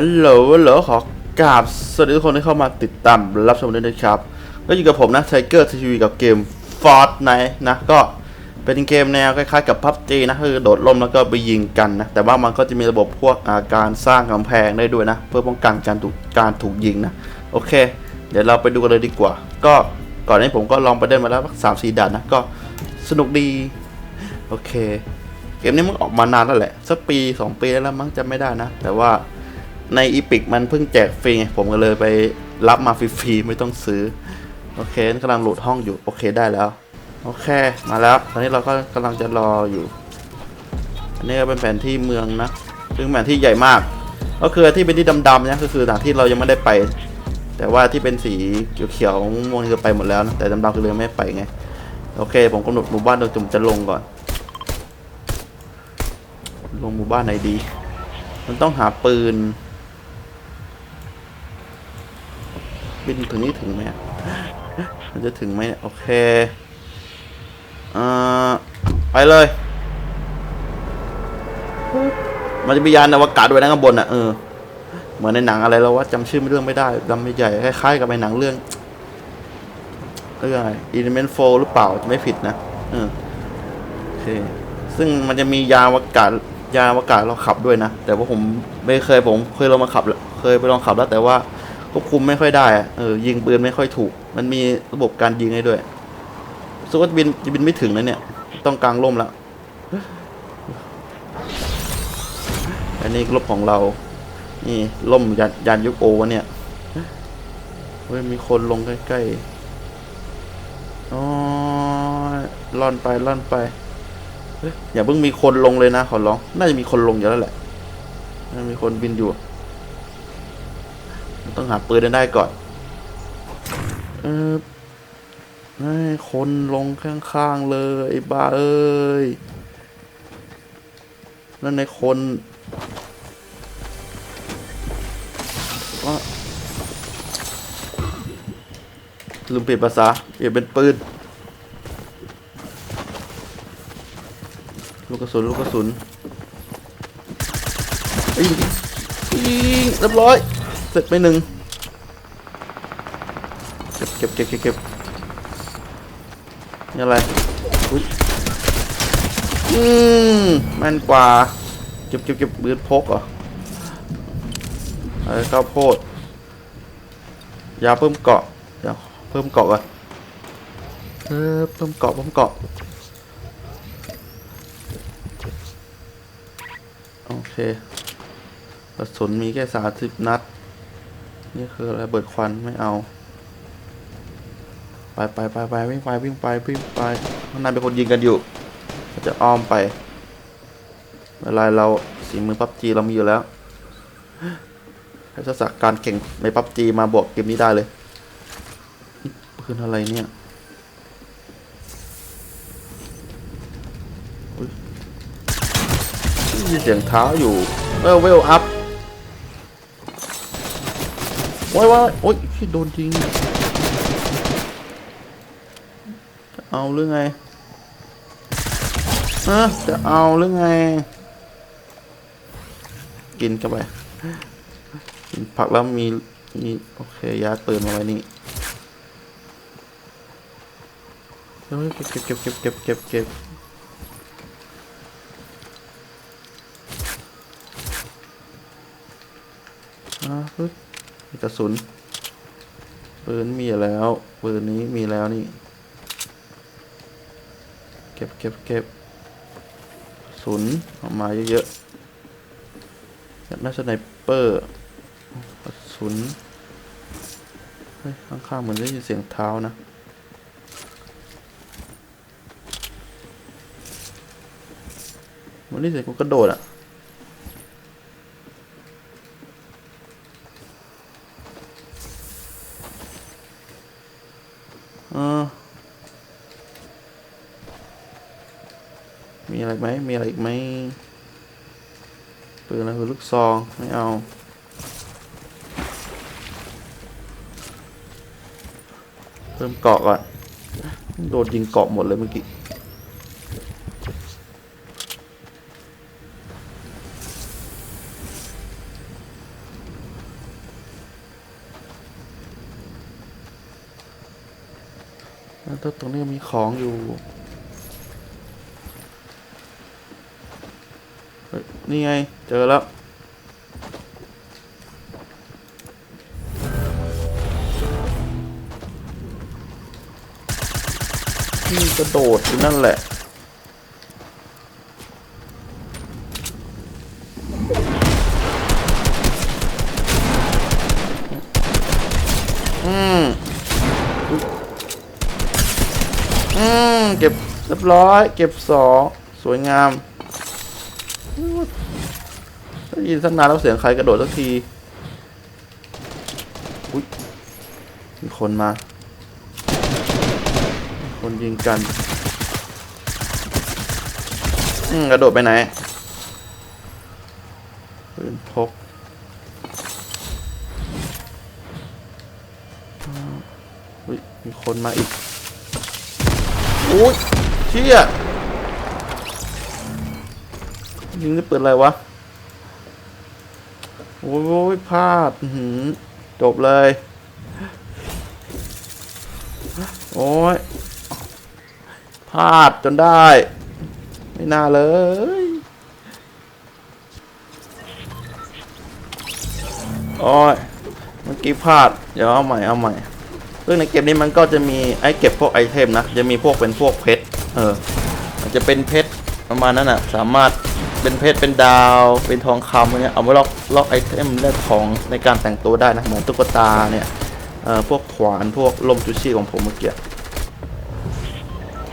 ฮัลโหลฮัลโหลขอกราบสวัสดีทุกคนที่เข้ามาติดตามรับชมด้วยนะครับ ก็อยู่กับผมนะไทเกอร์ทีวีกับเกม Fortnite นะ ก็เป็นเกมแนวคล้ายๆกับ PUBG นะ คือโดดร่มแล้วก็ไปยิงกันนะ แต่ว่ามันก็จะมีระบบพวกอาการสร้างกำแพงได้ด้วยนะ เพื่อป้องกันการถูกการถูกยิงนะ โอเค เดี๋ยวเราไปดูกันเลยดีกว่า ก็ก่อนหนานี้ผมก็ลองไปเล่นมาแล้วสามสี่ด่านนะ ก็สนุกดี โอเค เกมนี้มันออกมานานแล้วแหละสักปี 2 ปีแล้วมั้งจำไม่ได้นะ แต่ว่า ในอีพิกมันเพิ่งแจกฟรีไงผมก็เลยไปรับมาฟรีๆไม่ต้องซื้อ โอเคกำลังโหลดห้องอยู่ โอเคได้แล้ว โอเค มาแล้ว ตอนนี้เราก็กำลังจะรออยู่ อันนี้ก็เป็นแผนที่เมืองนะ ซึ่งแผนที่ใหญ่มาก ก็คือที่เป็นที่ดำๆเนี่ยก็คือสถานที่เรายังไม่ได้ไป แต่ว่าที่เป็นสีเขียวๆม่วงๆนี่คือไปหมดแล้วนะ แต่ดำๆคือเลยงไม่ไปไง โอเค ผมกำหนดหมู่บ้านโดยจุ่มจะลงก่อน ลงหมู่บ้านไหนดี มันต้องหาปืน บินถึงนี่ถึงไหมมันจะถึงไหมโอเคเอ่อไปเลย มันจะมียานอวกาศด้วยนะข้างบนอะเออเหมือนในหนังอะไรแล้วว่าจำชื่อเรื่องไม่ได้ลำใหญ่คล้ายๆกับในหนังเรื่องเรื่องอะไร Element 4หรือเปล่าจะไม่ผิดนะเออโอเคซึ่งมันจะมียานอวกาศยานอวกาศเราขับด้วยนะ แต่ว่าผมไม่เคยผมเคยลองมาขับแล้วเคยไปลองขับแล้วแต่ว่า ควบคุมไม่ค่อยได้เออยิงปืนไม่ค่อยถูก มันมีระบบการยิงให้ด้วยรู้สึกว่าบินจะบินไม่ถึงนะเนี่ย ต้องกลางร่มแล้วอันนี้รถของเรา นี่ล่มยานยานยุคโอวะเนี่ยเฮ้ยมีคนลงใกล้ๆอ๋อล่อนไปล่อนไปเฮ้ยอย่าเพิ่งมีคนลงเลยนะขอร้อง น่าจะมีคนลงอยู่แล้วแหละน่าจะมีคนบินอยู่ ต้องหาปืนได้ก่อน เออให้คนลงข้างๆเลยไอ้บ้าเอ้ย นั่นในคนว่าลืมเปลี่ยนภาษาเปลี่ยนเป็นปืน ลูกกระสุน ลูกกระสุนยิงยิงเรียบร้อย สร็จไปหนึ่งเก็บเก็บเก็บเก็บเก็บนี่อะไรอุ๊ยอืมแม่นกว่าเก็บเก็บเก็บปืนพกเหรออะไรข้าวโพดยาเพิ่มเกาะเดี๋ยวเพิ่มเกาะก่อนเออเพิ่มเกาะเพิ่มเกาะโอเคกระสุนมีแค่สามสิบนัด นี่คืออะเบิดควันไม่เอา ไปไปไปไปวิ่งไปวิ่งไปวิ่งไปข้างในเป็นคนยิงกันอยู่เราจะอ้อมไปเวลาเราสีมือพับจีเรามีอยู่แล้วให้ทักษะการเก่งในพับจีมาบวกเกมนี้ได้เลยปืนอะไรเนี่ยได้ยินเสียงเท้าอยู่เออเวลอัพ อ้ยว่าโอ้ยพี่โดนจริง จะเอาหรือไงฮะจะเอาหรือไง กินเข้าไปกินผักแล้วมีมีโอเคยาเติมมาไว้นี่เฮ้ยเก็บเก็บเก็บเก็บเก็บเก็บเก็บอ่าปึ๊บ มีกระสุนปืนมีแล้วปืนนี้มีแล้วนี่ เก็บเก็บเก็บกระสุนออกมาเยอะๆอยากได้สไนเปอร์กระสุนเฮ้ยข้างๆเหมือนได้ยินเสียงเท้านะมันได้ยินเสียงกูกระโดดอะ ซองไม่เอาเพิ่มเกาะก่อนโดนยิงเกาะหมดเลยเมื่อกี้แล้วตรงนี้มีของอยู่ นี่ไง เจอแล้ว กระโดดอยู่นั่นแหละอืมอืมเก็บเรียบร้อย เก็บสองสวยงามได้ยินตั้งนานแล้วเสียงใครกระโดดสักที อุ้ยมีคนมา คนยิงกันอืมกระโดดไปไหนปืนพกอืมอุ้ยมีคนมาอีกอุ้ยเชี่ยยิงได้เปิดอะไรวะ โอ้ยพลาดอื้อหือจบเลย โอ้ย พลาดจนได้ ไม่น่าเลย โอ้ยเมื่อกี้พลาด เดี๋ยวเอาใหม่เอาใหม่ ซึ่งในเกมนี้มันก็จะมีไอ้เก็บพวกไอเทมนะ จะมีพวกเป็นพวกเพชร เออมันจะเป็นเพชรประมาณนั้นอะ สามารถเป็นเพชรเป็นดาว เป็นทองคำอะไรเงี้ย เอามาล็อกล็อกไอเทมแลกของในการแต่งตัวได้นะ เหมือนตุ๊กตาเนี่ย เอ่อ พวกขวาน พวกลมจูชี่ของผมเมื่อกี้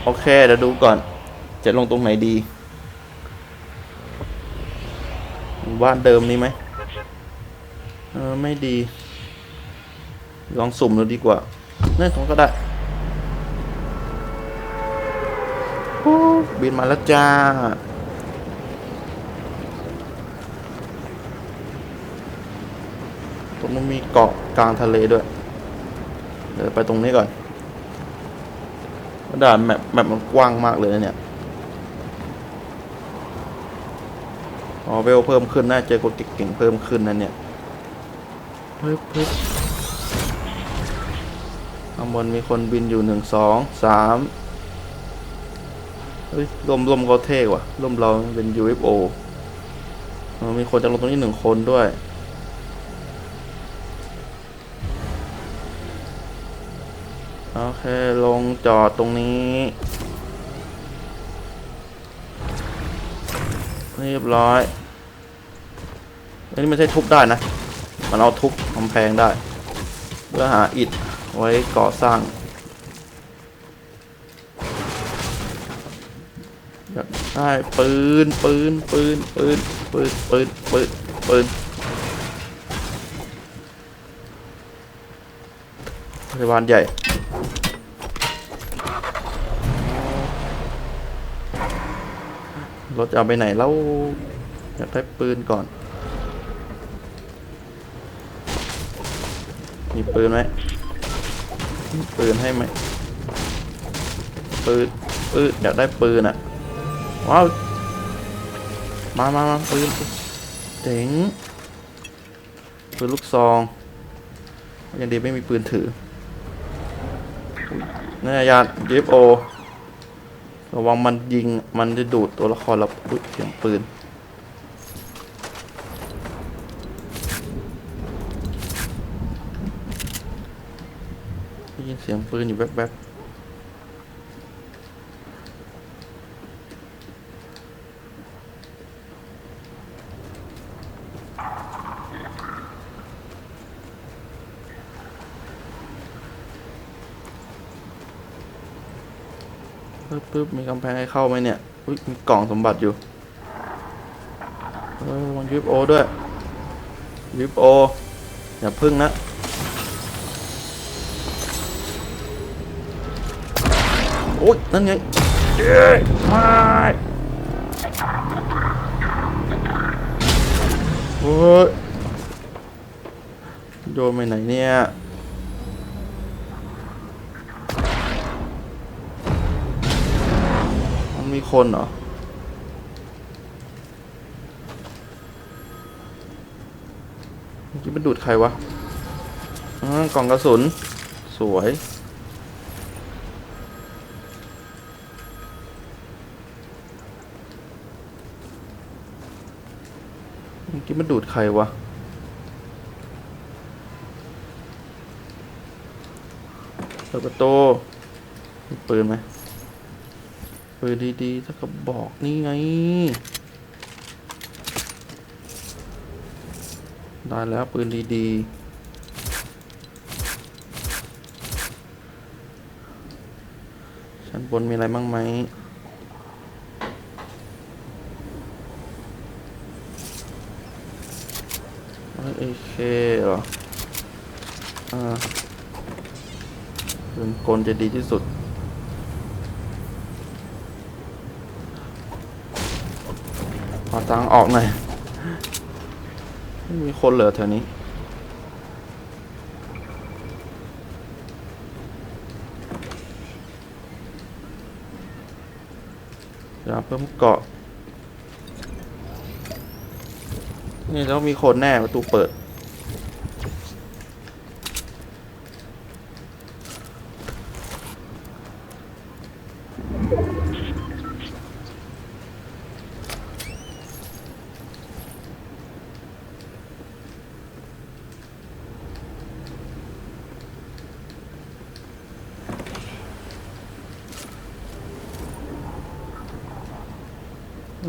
โอเค เดี๋ยวดูก่อน จะลงตรงไหนดี บ้านเดิมนี้ไหมเออ ไม่ดี ลองสุ่มดูดีกว่าเนี่ยตรงก็ได้บินมาแล้วจ้า ตรงนี้มีเกาะกลางทะเลด้วย เดี๋ยวไปตรงนี้ก่อน ด่านแมปแมปมันกว้างมากเลยนะเนี่ยอ๋อเวลเพิ่มขึ้นน่าเจอกดเก่งๆเพิ่มขึ้นนะเนี่ยเพิ่มเพิ่มข้างบนมีคนบินอยู่หนึ่งสองสามเฮ้ยลมลมเขาเท่ว่ะลมเราเป็น UFO เออมีคนจะลงตรงนี้หนึ่งคนด้วย โอเค ลงจอดตรงนี้ เรียบร้อยอันนี้ไม่ใช่ทุบได้นะ มันเอาทุบกำแพงได้ เพื่อหาอิฐไว้ก่อสร้างอยากได้ปืนปืนปืนปืนปืนปืนปืนปืนพยาบาลใหญ่ รถจะเอาไปไหนแล้วอยากได้ปืนก่อน มีปืนไหมปืนให้ไหมปืนปืนอยากได้ปืนอะว้าวมามามาปืนเจ๋งปืนลูกซองยังดีไม่มีปืนถือนี่ยาดยิปโอ ระวังมันยิงมันจะดูดตัวละครเราอุ๊ยเสียงปืนได้ยินเสียงปืนอยู่แวบๆ ปึ๊บมีกำแพงให้เข้าไหมเนี่ยอุ้ยมีกล่องสมบัติอยู่เออมันยิบโอด้วยยิบโออย่าพึ่งนะโอ๊ยนั่นไงเย้ไม่โอ้ยโยนไปไหนเนี่ย มีคนเหรอ เมื่อกี้มันดูดใครวะกล่องกระสุน สวย เมื่อกี้มันดูดใครวะเปิดประตูมีปืนไหม ปืนดีๆถ้ากระบอกนี่ไง ได้แล้วปืนดีๆชั้นบนมีอะไรบ้างไหมเอเคเหรอ อ่าปืนกลจะดีที่สุด ขอตังออกหน่อยไม่มีคนเหลือแถวนี้ยาเพิ่มเกาะ นี่แล้วมีคนแน่ประตูเปิด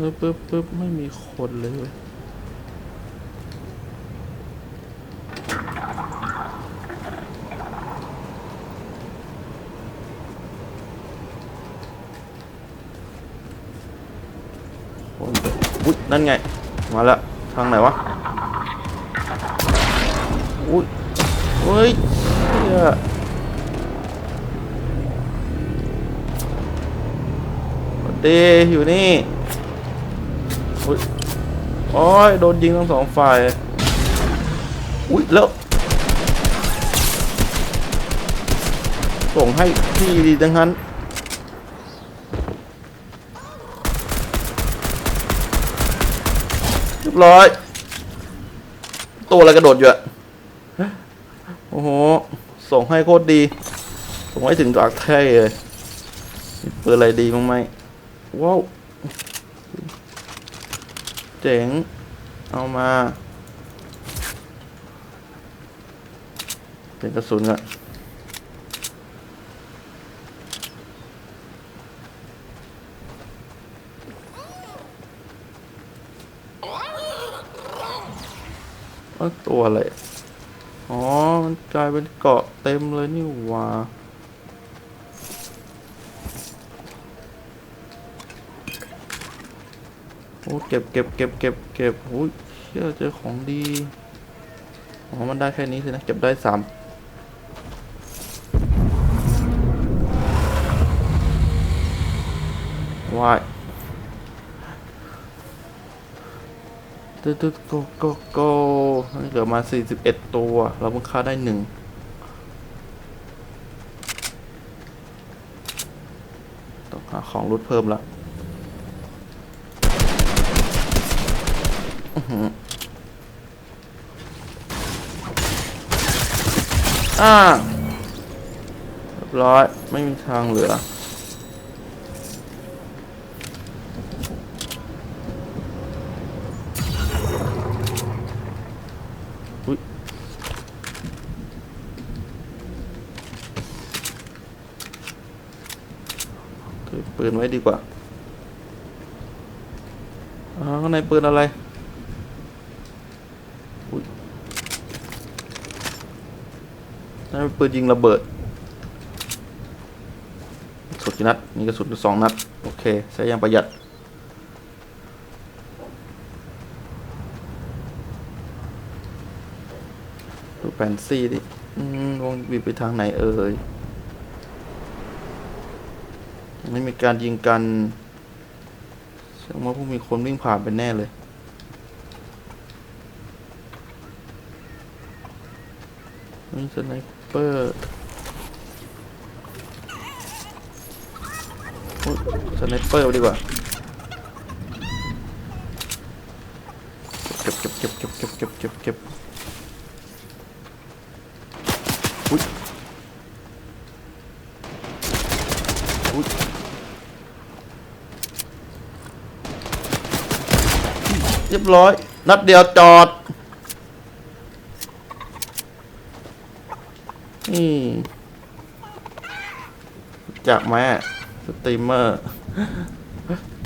เออปึ๊บปึ๊บไม่มีคนเลยเว้ยคนอุ้ยนั่นไง มาแล้ว ทางไหนวะ อุ้ยเฮ้ยเหี้ยสวัสดีอยู่นี่ อุ้ยโอ้ยโดนยิงทั้งสองฝ่าย อุ้ยแล้วส่งให้พี่ดีดังนั้นเรียบร้อย ตัวอะไรกระโดดอยู่อะโอ้โห ส่งให้โคตรดี ส่งให้ถึงจากแท้เลยมีปืนอะไรดีบ้างไหมว้าว เจ๋ง เอามาเป็นกระสุนอนเอ้ยตัวอะไร อ๋อ มันกลายเป็นเกาะเต็มเลยนี่หว่า อ้เก็บเก็บเก็บเก็บเก็บโอ้ยเชื่อเจอของดีอ๋อมันได้แค่นี้สินะ เก็บได้สามว้ายตึ๊ดตึ๊ดโกโกโกเหลือมาสี่สิบเอ็ดตัว เราเพิ่งฆ่าได้หนึ่งต้องหาของรุดเพิ่มละ อ่าเรียบร้อย ไม่มีทางเหลือ อุ้ยถือปืนไว้ดีกว่าอ้าข้างในปืนอะไร อุ้ย นั่นเป็นปืนยิงระเบิดสุนกี่นัด นี่กระสุนอยู่สองนัด โอเคใช้อยางประหยัด ดูแผนซี่ดิวงบีบไปทางไหนเอ่ยไม่มีการยิงกันแสดงว่าพวกมีคนวิ่งผ่านไปแน่เลยนี่สไนเปอร์สไนเปอร์ดีกว่าเก็บเก็บเก็บเก็บเก็บเก็บเก็บเก็บอุ้ยอุ้ยเรียบร้อย นัดเดียวจอด นี่จากไหมอะสตรีมเมอร์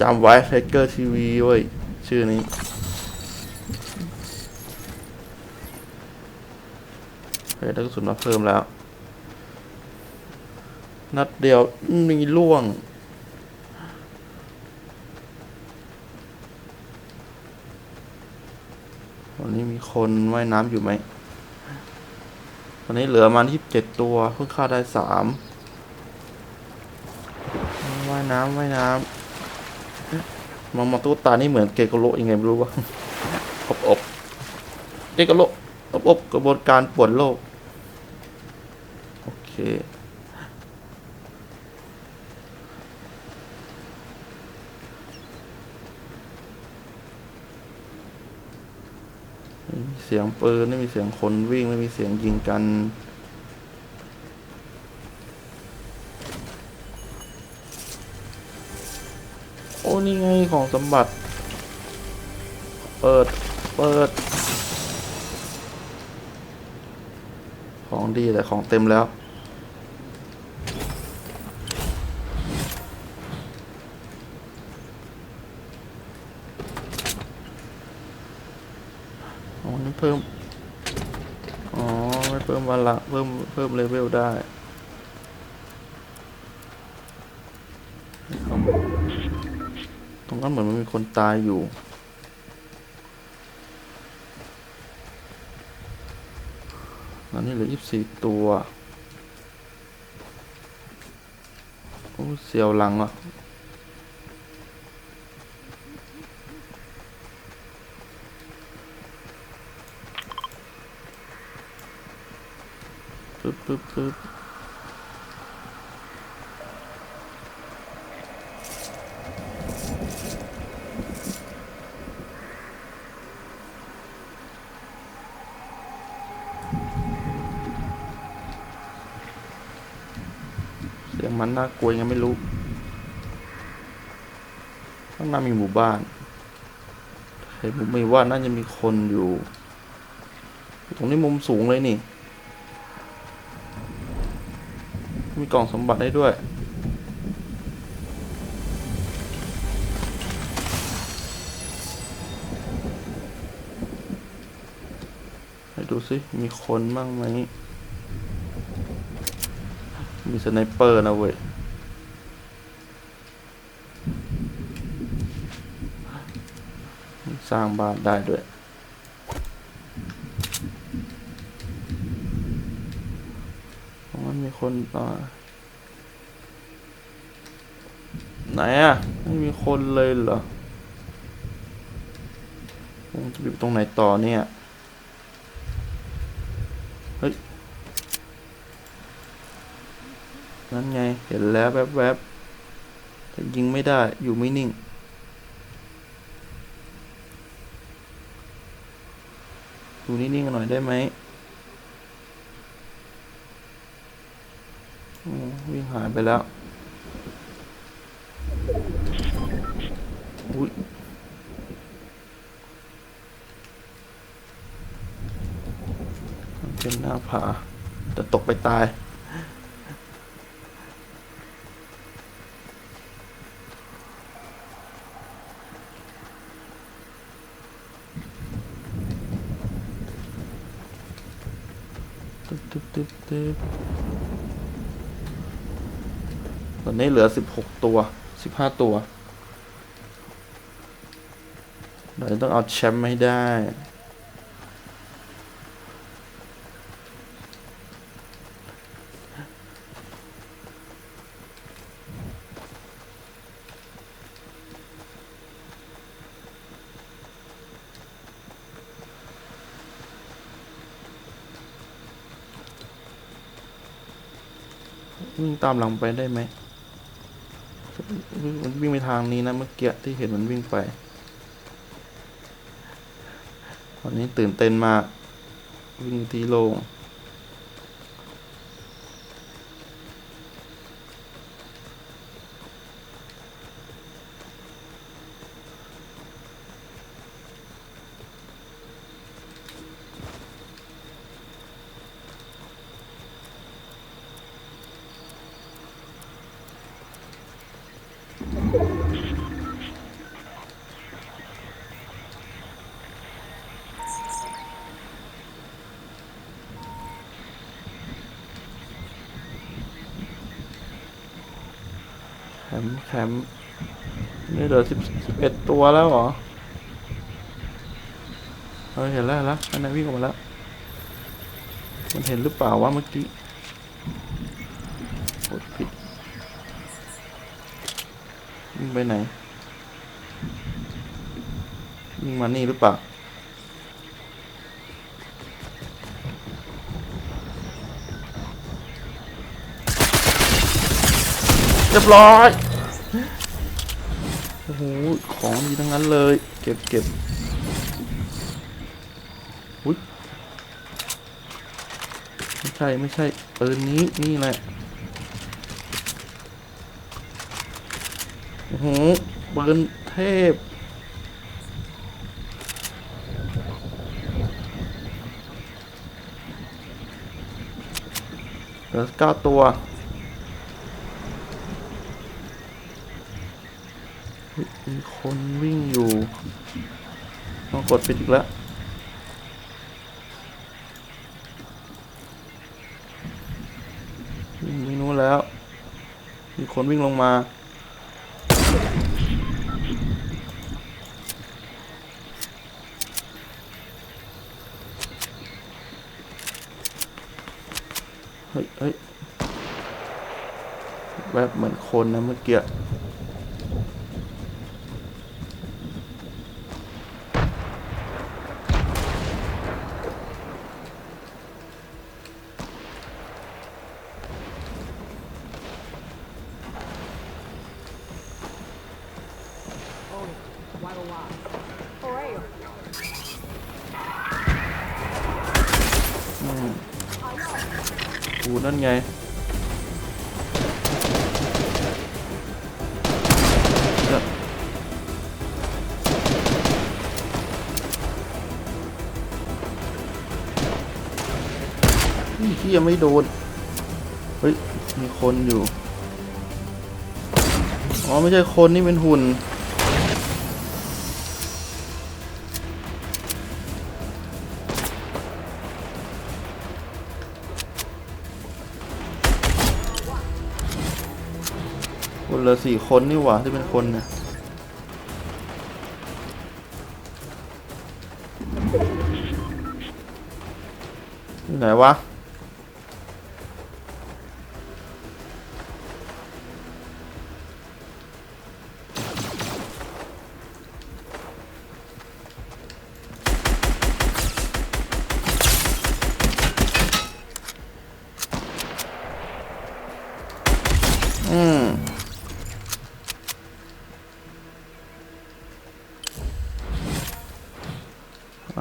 จำไว้ไทเกอร์ทีวีเว้ย ชื่อนี้ เฮ้ยได้กระสุนมาเพิ่มแล้ว นัดเดียว มีล่วง วันนี้มีคนว่ายน้ำอยู่ไหม อนนี้เหลือมันที่เจ็ดตัว เพิ่งฆ่าได้สามว่ายน้ำว่ายน้ำมองมาตู้ตานี่เหมือนเกโกโลยังไงไม่รู้ว่าอบอบเกโกโลอบอบกระบวนการปวดโลก โอเค ไม่มีเสียงปืน ไม่มีเสียงคนวิ่ง ไม่มีเสียงยิงกัน โอ้ นี่ไงของสมบัติ เปิด เปิด ของดีแต่ของเต็มแล้ว เพิ่ม อ๋อ ไม่เพิ่มวันละ เพิ่ม เพิ่มเลเวลได้ตรงนั้นเหมือนมันมีคนตายอยู่ อันนี้เหลือยี่สิบสี่ตัว โอ้ เสียวหลังอะ ปึ๊บปึ๊บปึ๊บเสียงมันน่ากลัวยังไงไม่รู้ข้างหน้ามีหมู่บ้านเห็นผมไม่ว่าน่าจะมีคนอยู่ ตรงนี้มุมสูงเลยนี่ มีกล่องสมบัติได้ด้วยให้ดูสิ มีคนบ้างไหม มีสไนเปอร์นะเว้ย สร้างบ้านได้ด้วย เพราะมันมี คนต่อไหนอะไม่มีคนเลยเหรอผมจะอยู่ตรงไหนต่อเนี่ย เฮ้ย นั่นไง เห็นแล้วแวบๆแต่ยิงไม่ได้ อยู่ไม่นิ่ง อยู่นิ่งๆหน่อยได้ไหม โอ้ วิ่งหายไปแล้วอุ้ยเป็นหน้าผาจะตกไปตาย ตึ๊บตึ๊บตึ๊บตึ๊บ ตอนนี้เหลือสิบหกตัวสิบห้าตัวเราจะต้องเอาแชมป์ให้ได้วิ่งตามหลังไปได้ไหม มันวิ่งไปทางนี้นะเมื่อกี้ที่เห็นมันวิ่งไปวันนี้ตื่นเต้นมากวิ่งที่โล่ง แคมป์นี่เหลือสิบสิบเอ็ดตัวแล้วเหรอเออเห็นแล้วแล้วอันนั้นวิ่งออกมาแล้ว มันเห็นหรือเปล่าวะเมื่อกี้กดผิดวิ่งไปไหนวิ่งมานี่หรือเปล่าเรียบร้อย โอ้โห ของดีทั้งนั้นเลย เก็บเก็บอุ้ยไม่ใช่ ไม่ใช่ปืนนี้ นี่แหละ โอ้โหปืนเทพเหลือเก้าตัว มี คนวิ่งอยู่ต้องกดปิดอีกแล้ววิ่งไม่นู้นแล้ว มีคนวิ่งลงมา เฮ้ยเฮ้ยแวบเหมือนคนนะเมื่อกี้ ยังไม่โดน เฮ้ย มีคนอยู่ อ๋อ ไม่ใช่คนนี่เป็นหุ่น คนลือสี่คนนี่หว่าที่เป็นคนเนี่ยไหนวะ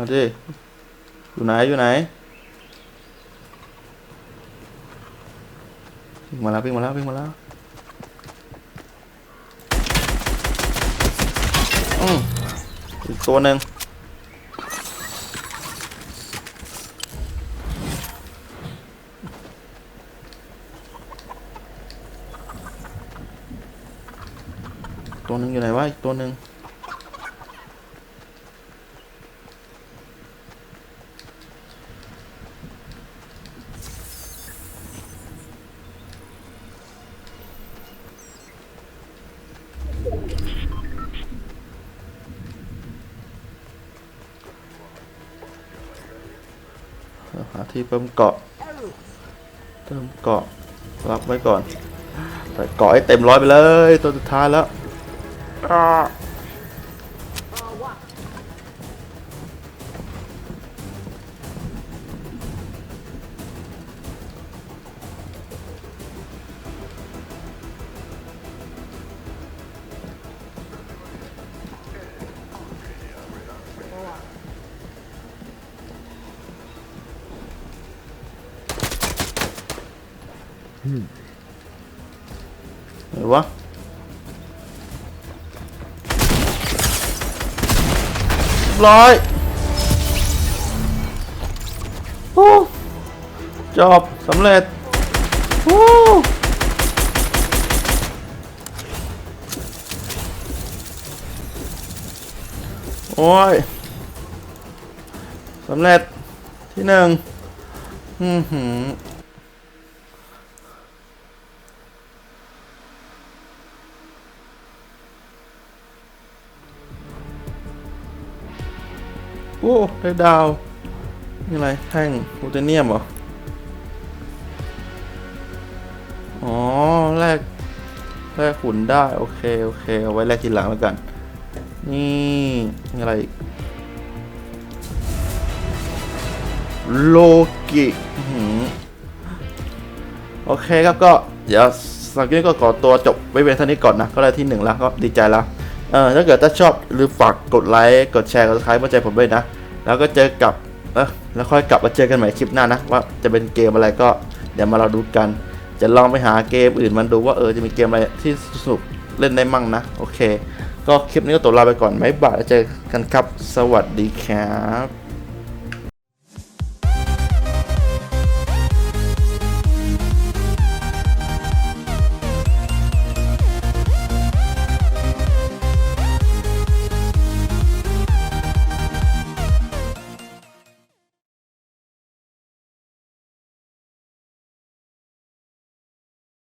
เอาดิ อยู่ไหน อยู่ไหนวิ่งมาแล้ววิ่งมาแล้ววิ่งมาแล้วอืมอีกตัวหนึ่งตัวหนึ่งอยู่ไหนวะอีกตัวหนึ่ง ที่เพิ่มเกาะเติมเกาะรับไว้ก่อนใส่เกาะให้เต็มร้อยไปเลยตัวสุดท้ายแล้ว ร้อยโอ้จบสำเร็จโอ้โอ้ยสำเร็จที่หนึ่งอือหือ โอ้ได้ดาว นี่อะไร แท่งอูเทเนียมเหรอ อ๋อแลกแลกหุ่นได้ โอเค โอเค เอาไว้แลกทีหลังแล้วกัน นี่มีอะไรอีกโลกิโอเคครับก็ เดี๋ยวสำหรับคลิปนี้ก็ขอตัวจบไว้เพียงเท่านี้ก่อนนะ ก็ได้ที่หนึ่งแล้วก็ดีใจแล้ว เออถ้าเกิดถ้าชอบหรือฝากกดไลค์กดแชร์กดคลายมาใจผมด้วยนะ แล้วก็เจอกับเออแล้วค่อยกลับมาเจอกันใหม่คลิปหน้านะ ว่าจะเป็นเกมอะไรก็เดี๋ยวมาเราดูกัน จะลองไปหาเกมอื่นมันดูว่าเออจะมีเกมอะไรที่สนุกเล่นได้มั่งนะ โอเค ก็คลิปนี้ก็ตัวลาไปก่อนบ๊ายบายเจอกันครับ สวัสดีครับ